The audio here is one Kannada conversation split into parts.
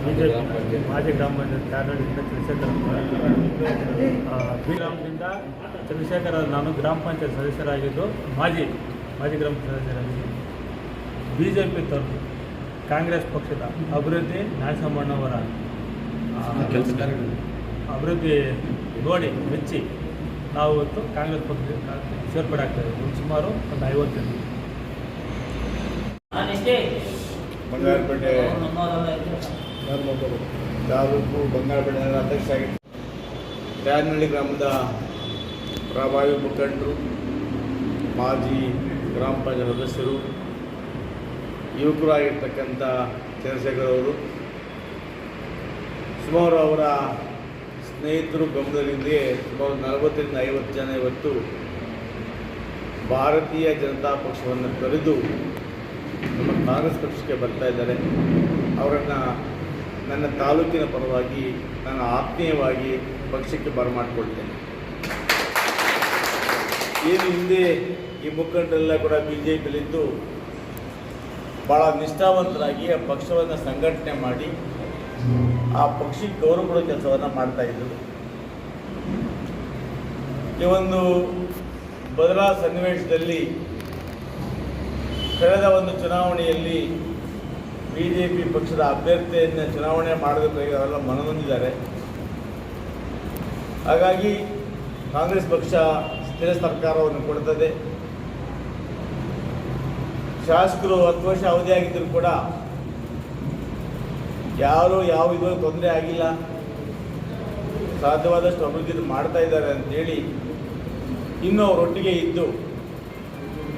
ಮಾಜಿ ಗ್ರಾಮ ಪಂಚಾಯತ್ ಕಾರ್ಯಾಲಯದಿಂದ ಚಂದ್ರಶೇಖರ್ ಬಿ ಗ್ರಾಮದಿಂದ ಚಂದ್ರಶೇಖರ್ ನಾನು ಗ್ರಾಮ ಪಂಚಾಯತ್ ಸದಸ್ಯರಾಗಿದ್ದು ಮಾಜಿ ಮಾಜಿ ಗ್ರಾಮ ಸದಸ್ಯರಾಗಿದ್ದು ಬಿ ಜೆ ಪಿ ತರಲು ಕಾಂಗ್ರೆಸ್ ಪಕ್ಷದ ಅಭಿವೃದ್ಧಿ ನಾಯಸಮ್ಮಣ್ಣವರ ಕೆಲಸ ಅಭಿವೃದ್ಧಿ ನೋಡಿ ಮೆಚ್ಚಿ ನಾವು ಇವತ್ತು ಕಾಂಗ್ರೆಸ್ ಪಕ್ಷ ಸೇರ್ಪಡೆ ಆಗ್ತಾ ಇದ್ದೀವಿ. ಸುಮಾರು ಒಂದು ಐವತ್ತು ಬಂಗಾರಪೇಟೆ ತಾಲೂಕು ಬಂಗಾರಪೇಟೆ ಅಧ್ಯಕ್ಷ ಆಗಿತ್ತು ತ್ಯಾನಹಳ್ಳಿ ಗ್ರಾಮದ ಪ್ರಭಾವಿ ಮುಖಂಡರು, ಮಾಜಿ ಗ್ರಾಮ ಪಂಚಾಯತ್ ಸದಸ್ಯರು ಯುವಕರು ಆಗಿರ್ತಕ್ಕಂಥ ಚಂದ್ರಶೇಖರ್ ಅವರು ಸುಮಾರು ಅವರ ಸ್ನೇಹಿತರು ಗಮನದಲ್ಲಿಂದಲೇ ಸುಮಾರು ನಲವತ್ತರಿಂದ ಐವತ್ತು ಜನ ಇವತ್ತು ಭಾರತೀಯ ಜನತಾ ಪಕ್ಷವನ್ನು ತೊರೆದು ನಮ್ಮ ಕಾಂಗ್ರೆಸ್ ಪಕ್ಷಕ್ಕೆ ಬರ್ತಾ ಇದ್ದಾರೆ. ಅವರನ್ನು ನನ್ನ ತಾಲೂಕಿನ ಪರವಾಗಿ ನಾನು ಆತ್ಮೀಯವಾಗಿ ಪಕ್ಷಕ್ಕೆ ಬರಮಾಡಿಕೊಳ್ತೇನೆ. ಏನು ಹಿಂದೆ ಈ ಮುಖಂಡರೆಲ್ಲ ಕೂಡ ಬಿ ಜೆ ಪಿಲಿದ್ದು ಭಾಳ ನಿಷ್ಠಾವಂತರಾಗಿ ಆ ಪಕ್ಷವನ್ನು ಸಂಘಟನೆ ಮಾಡಿ ಆ ಪಕ್ಷಕ್ಕೆ ಗೌರವ ಕೊಡೋ ಕೆಲಸವನ್ನು ಮಾಡ್ತಾ ಇದ್ದರು. ಈ ಒಂದು ಬದಲಾ ಸನ್ನಿವೇಶದಲ್ಲಿ ಕಳೆದ ಒಂದು ಚುನಾವಣೆಯಲ್ಲಿ ಬಿ ಜೆ ಪಿ ಪಕ್ಷದ ಅಭ್ಯರ್ಥಿಯನ್ನು ಚುನಾವಣೆ ಮಾಡಬೇಕಾಗಿ ಅವರೆಲ್ಲ ಮನನೊಂದಿದ್ದಾರೆ. ಹಾಗಾಗಿ ಕಾಂಗ್ರೆಸ್ ಪಕ್ಷ ಸ್ಥಿರ ಸರ್ಕಾರವನ್ನು ಕೊಡ್ತದೆ. ಶಾಸಕರು ಹತ್ತು ವರ್ಷ ಅವಧಿಯಾಗಿದ್ದರೂ ಕೂಡ ಯಾರು ಯಾವ ಇದು ತೊಂದರೆ ಆಗಿಲ್ಲ. ಸಾಧ್ಯವಾದಷ್ಟು ಅಭಿವೃದ್ಧಿ ಮಾಡ್ತಾ ಇದ್ದಾರೆ ಅಂತೇಳಿ ಇನ್ನೂ ಅವರೊಟ್ಟಿಗೆ ಇದ್ದು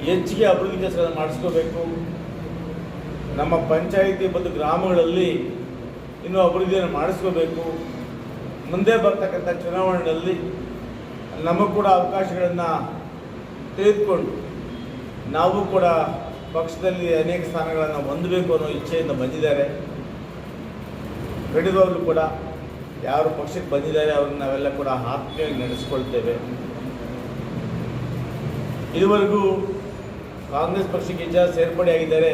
ಹೆಚ್ಚಿಗೆ ಅಭಿವೃದ್ಧಿ ಕೆಲಸಗಳನ್ನು ಮಾಡಿಸ್ಕೋಬೇಕು. ನಮ್ಮ ಪಂಚಾಯಿತಿ ಮತ್ತು ಗ್ರಾಮಗಳಲ್ಲಿ ಇನ್ನೂ ಅಭಿವೃದ್ಧಿಯನ್ನು ಮಾಡಿಸ್ಕೋಬೇಕು. ಮುಂದೆ ಬರ್ತಕ್ಕಂಥ ಚುನಾವಣೆಯಲ್ಲಿ ನಮಗೂ ಕೂಡ ಅವಕಾಶಗಳನ್ನು ತೆಗೆದುಕೊಂಡು ನಾವು ಕೂಡ ಪಕ್ಷದಲ್ಲಿ ಅನೇಕ ಸ್ಥಾನಗಳನ್ನು ಹೊಂದಬೇಕು ಅನ್ನೋ ಇಚ್ಛೆಯಿಂದ ಬಂದಿದ್ದಾರೆ. ಖಂಡಿತವಾಗ್ಲೂ ಕೂಡ ಯಾರು ಪಕ್ಷಕ್ಕೆ ಬಂದಿದ್ದಾರೆ ಅವ್ರನ್ನ ನಾವೆಲ್ಲ ಕೂಡ ಆತ್ಮೀಯವಾಗಿ ನಡೆಸ್ಕೊಳ್ತೇವೆ. ಇದುವರೆಗೂ ಕಾಂಗ್ರೆಸ್ ಪಕ್ಷಕ್ಕೆ ಜನ ಸೇರ್ಪಡೆಯಾಗಿದ್ದಾರೆ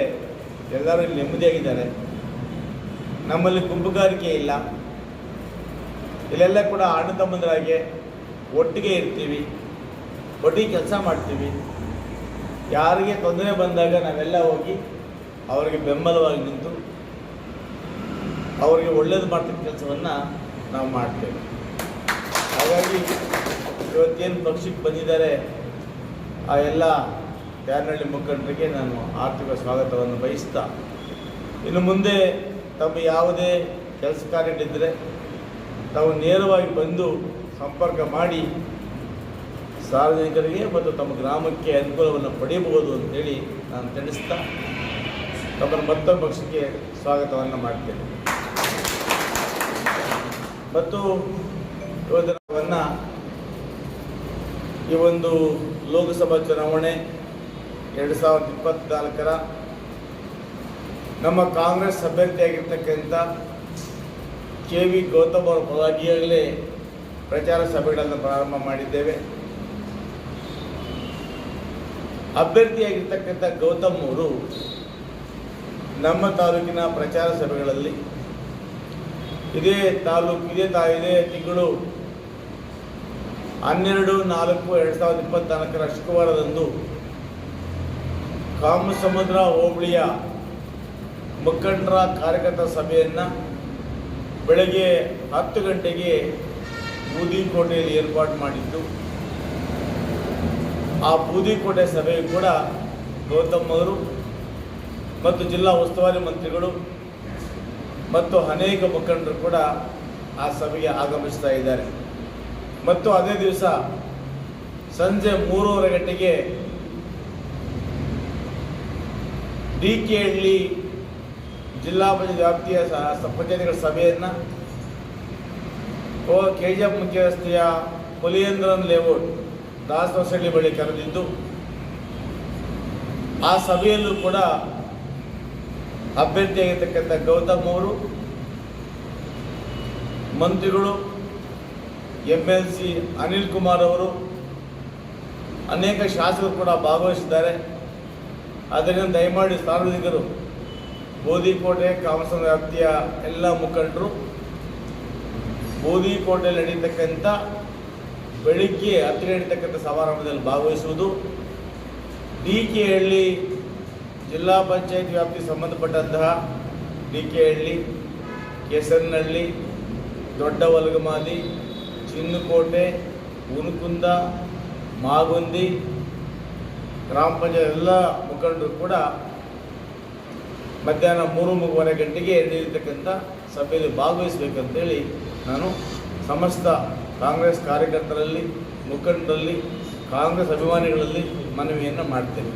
ಎಲ್ಲರೂ ಇಲ್ಲಿ ನೆಮ್ಮದಿಯಾಗಿದ್ದಾರೆ. ನಮ್ಮಲ್ಲಿ ಗುಂಪುಗಾರಿಕೆ ಇಲ್ಲ. ಇಲ್ಲೆಲ್ಲ ಕೂಡ ಅಣ್ಣ ತಮ್ಮಂದರಾಗೆ ಒಟ್ಟಿಗೆ ಇರ್ತೀವಿ, ಒಟ್ಟಿಗೆ ಕೆಲಸ ಮಾಡ್ತೀವಿ. ಯಾರಿಗೆ ತೊಂದರೆ ಬಂದಾಗ ನಾವೆಲ್ಲ ಹೋಗಿ ಅವರಿಗೆ ಬೆಂಬಲವಾಗಿ ನಿಂತು ಅವರಿಗೆ ಒಳ್ಳೇದು ಮಾಡ್ತಕ್ಕ ಕೆಲಸವನ್ನು ನಾವು ಮಾಡ್ತೇವೆ. ಹಾಗಾಗಿ ಇವತ್ತೇನು ಪಕ್ಷಕ್ಕೆ ಬಂದಿದ್ದಾರೆ, ಆ ಎಲ್ಲ ಯಾರನಹಳ್ಳಿ ಮುಖಂಡರಿಗೆ ನಾನು ಆರ್ಥಿಕ ಸ್ವಾಗತವನ್ನು ಬಯಸ್ತಾ, ಇನ್ನು ಮುಂದೆ ತಮ್ಮ ಯಾವುದೇ ಕೆಲಸ ಕಾರ್ಯಗಳಿದ್ದರೆ ತಾವು ನೇರವಾಗಿ ಬಂದು ಸಂಪರ್ಕ ಮಾಡಿ ಸಾರ್ವಜನಿಕರಿಗೆ ಮತ್ತು ತಮ್ಮ ಗ್ರಾಮಕ್ಕೆ ಅನುಕೂಲವನ್ನು ಪಡೆಯಬಹುದು ಅಂತೇಳಿ ನಾನು ತಿಳಿಸ್ತಾ, ತಮ್ಮನ್ನು ಮತ್ತೊಂದು ಪಕ್ಷಕ್ಕೆ ಸ್ವಾಗತವನ್ನು ಮಾಡ್ತೇನೆ. ಮತ್ತು ಯೋಜನೆಯನ್ನು ಈ ಒಂದು ಲೋಕಸಭಾ ಚುನಾವಣೆ ಎರಡು ಸಾವಿರದ ಇಪ್ಪತ್ತ್ನಾಲ್ಕರ ನಮ್ಮ ಕಾಂಗ್ರೆಸ್ ಅಭ್ಯರ್ಥಿಯಾಗಿರ್ತಕ್ಕಂಥ ಕೆ ವಿ ಗೌತಮ್ ಅವರ ಪರವಾಗಿಯಾಗಲೇ ಪ್ರಚಾರ ಸಭೆಗಳನ್ನು ಪ್ರಾರಂಭ ಮಾಡಿದ್ದೇವೆ. ಅಭ್ಯರ್ಥಿಯಾಗಿರ್ತಕ್ಕಂಥ ಗೌತಮ್ ಅವರು ನಮ್ಮ ತಾಲೂಕಿನ ಪ್ರಚಾರ ಸಭೆಗಳಲ್ಲಿ ಇದೇ ತಾಲೂಕು, ಇದೇ ತಾ, ಇದೇ ತಿಂಗಳು ಹನ್ನೆರಡು ನಾಲ್ಕು ಎರಡು ಸಾವಿರದ ಇಪ್ಪತ್ತ್ನಾಲ್ಕರ ಶುಕ್ರವಾರದಂದು ಕಾಮಸಮುದ್ರ ಹೋಬಳಿಯ ಮುಖಂಡರ ಕಾರ್ಯಕರ್ತ ಸಭೆಯನ್ನು ಬೆಳಗ್ಗೆ ಹತ್ತು ಗಂಟೆಗೆ ಬೂದಿಕೋಟೆಯಲ್ಲಿ ಏರ್ಪಾಡು ಮಾಡಿದ್ದು. ಆ ಬೂದಿಕೋಟೆ ಸಭೆಯು ಕೂಡ ಗೌತಮ್ ಅವರು ಮತ್ತು ಜಿಲ್ಲಾ ಉಸ್ತುವಾರಿ ಮಂತ್ರಿಗಳು ಮತ್ತು ಅನೇಕ ಮುಖಂಡರು ಕೂಡ ಆ ಸಭೆಗೆ ಆಗಮಿಸ್ತಾ ಇದ್ದಾರೆ. ಮತ್ತು ಅದೇ ದಿವಸ ಸಂಜೆ ಮೂರುವರೆ ಗಂಟೆಗೆ ಡಿ ಕೆ ಹಳ್ಳಿ ಜಿಲ್ಲಾ ಪಂಚಾಯತ್ ವ್ಯಾಪ್ತಿಯ ಪಂಚಾಯತ್ಗಳ ಸಭೆಯನ್ನು ಓ ಕೆ ಜಿ ಎಫ್ ಮುಖ್ಯ ರಸ್ತೆಯ ಪುಲಿಯಂದ್ರನ್ ಲೇಔಟ್ ದಾಸವಸಳ್ಳಿ ಬಳಿ ಕರೆದಿದ್ದು, ಆ ಸಭೆಯಲ್ಲೂ ಕೂಡ ಅಭ್ಯರ್ಥಿಯಾಗಿರ್ತಕ್ಕಂಥ ಗೌತಮ್ ಅವರು, ಮಂತ್ರಿಗಳು M L C Anil Kumar ಅವರು, ಅನೇಕ ಶಾಸಕರು ಕೂಡ ಭಾಗವಹಿಸಿದ್ದಾರೆ. ಆದ್ದರಿಂದ ದಯಮಾಡಿ ಸಾರ್ವಜನಿಕರು ಬೋಧಿಕೋಟೆ ಕಾಮಸನ ವ್ಯಾಪ್ತಿಯ ಎಲ್ಲ ಮುಖಂಡರು ಬೋಧಿಕೋಟೆಯಲ್ಲಿ ನಡೀತಕ್ಕಂಥ ಬೆಳಿಗ್ಗೆ ಹತ್ತಿರ ನಡೀತಕ್ಕಂಥ ಸಮಾರಂಭದಲ್ಲಿ ಭಾಗವಹಿಸುವುದು. ಡಿ ಕೆ ಹಳ್ಳಿ ಜಿಲ್ಲಾ ಪಂಚಾಯತ್ ವ್ಯಾಪ್ತಿಗೆ ಸಂಬಂಧಪಟ್ಟಂತಹ ಡಿ ಕೆ ಹಳ್ಳಿ ಕೆಸರ್ನಹಳ್ಳಿ ದೊಡ್ಡ ವಲಗಮಾಲಿ ಚಿನ್ನಕೋಟೆ, ಉನುಕುಂದ, ಮಾಗುಂದಿ ಗ್ರಾಮ ಪಂಚಾಯತ್ ಎಲ್ಲ ಮುಖಂಡರು ಕೂಡ ಮಧ್ಯಾಹ್ನ ಮೂರು ಮೂರುವರೆ ಗಂಟೆಗೆ ನಡೆಯತಕ್ಕಂಥ ಸಭೆಯಲ್ಲಿ ಭಾಗವಹಿಸಬೇಕಂತೇಳಿ ನಾನು ಸಮಸ್ತ ಕಾಂಗ್ರೆಸ್ ಕಾರ್ಯಕರ್ತರಲ್ಲಿ, ಮುಖಂಡರಲ್ಲಿ, ಕಾಂಗ್ರೆಸ್ ಅಭಿಮಾನಿಗಳಲ್ಲಿ ಮನವಿಯನ್ನು ಮಾಡ್ತೇನೆ.